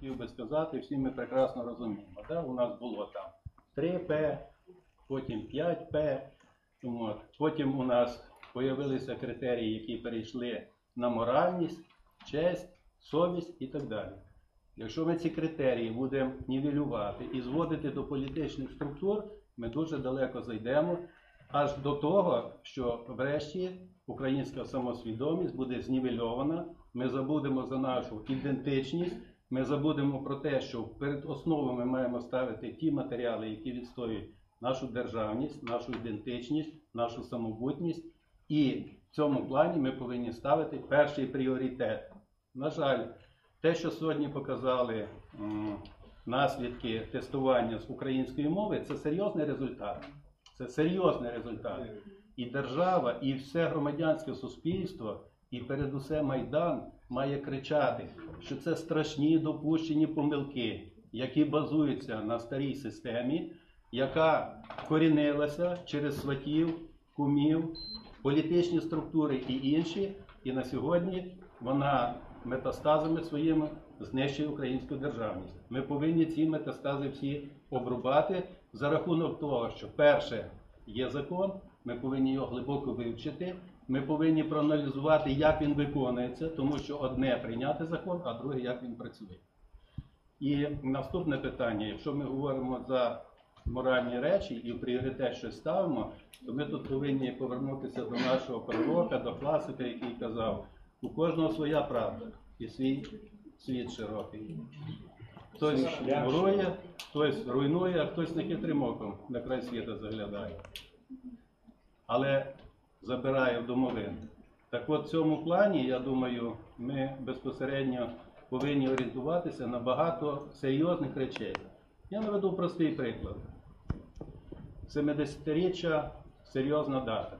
хотів би сказати, всі ми прекрасно розуміємо. Да? У нас було там 3П, потім 5П. От. Потім у нас з'явилися критерії, які перейшли на моральність, честь, совість і так далі. Якщо ми ці критерії будемо нівелювати і зводити до політичних структур, ми дуже далеко зайдемо аж до того, що врешті українська самосвідомість буде знівельована. Ми забудемо за нашу ідентичність, ми забудемо про те, що перед основою ми маємо ставити ті матеріали, які відстоюють нашу державність, нашу ідентичність, нашу самобутність. І в цьому плані ми повинні ставити перший пріоритет. На жаль, те, що сьогодні показали наслідки тестування з української мови, це серйозний результат. Це серйозний результат. І держава, і все громадянське суспільство, і передусе Майдан має кричати, що це страшні допущені помилки, які базуються на старій системі, яка корінилася через сватів, кумів, політичні структури і інші. І на сьогодні вона метастазами своїми знищує українську державність. Ми повинні ці метастази всі обрубати за рахунок того, що перше є закон, ми повинні його глибоко вивчити. Ми повинні проаналізувати, як він виконується, тому що одне прийняти закон, а друге як він працює. І наступне питання: якщо ми говоримо за моральні речі і в пріоритет щось ставимо, то ми тут повинні повернутися до нашого пророка, до класика, який казав, у кожного своя правда і свій світ широкий. Хтось ворує, хтось руйнує, а хтось не хитрим оком на край світа заглядає. Але забирає в домовину. Так от в цьому плані, я думаю, ми безпосередньо повинні орієнтуватися на багато серйозних речей. Я наведу простий приклад. 70-річчя серйозна дата.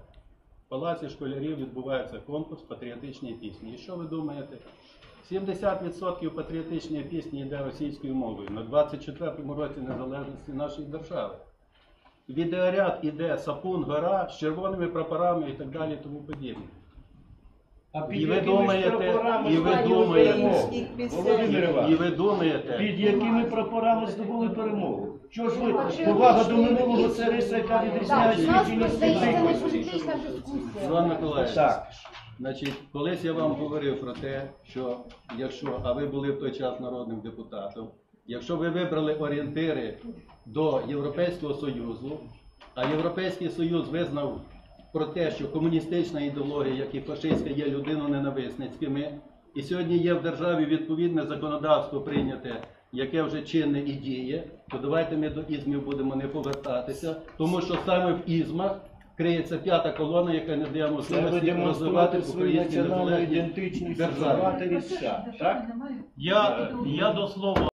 В палаці школярів відбувається конкурс патріотичної пісні. І що ви думаєте? 70% патріотичної пісні йде російською мовою на 24-му році незалежності нашої держави. Відеоряд іде Сапун, гора з червоними прапорами і так далі, і тому подібне. А І ви думаєте, і ви думаєте, Володимир І Іванович, ви думаєте, під якими прапорами здобули перемогу? Чого ж ви повага до минулого це риса, яка Так, відрізняє у нас свідченість здається не відмінності? політична дискусія. Іван Миколаївич, Так. значить, колись я вам говорив про те, що якщо, а ви були в той час народним депутатом, якщо ви вибрали орієнтири до Європейського Союзу, а Європейський Союз визнав про те, що комуністична ідеологія, як і фашистська, є людиноненависницькими, і сьогодні є в державі відповідне законодавство прийняте, яке вже чинне і діє, то давайте ми до ізмів будемо не повертатися, тому що саме в ізмах криється п'ята колона, яка не дає можливості розвивати українські національну ідентичність, держави. Я, я до слова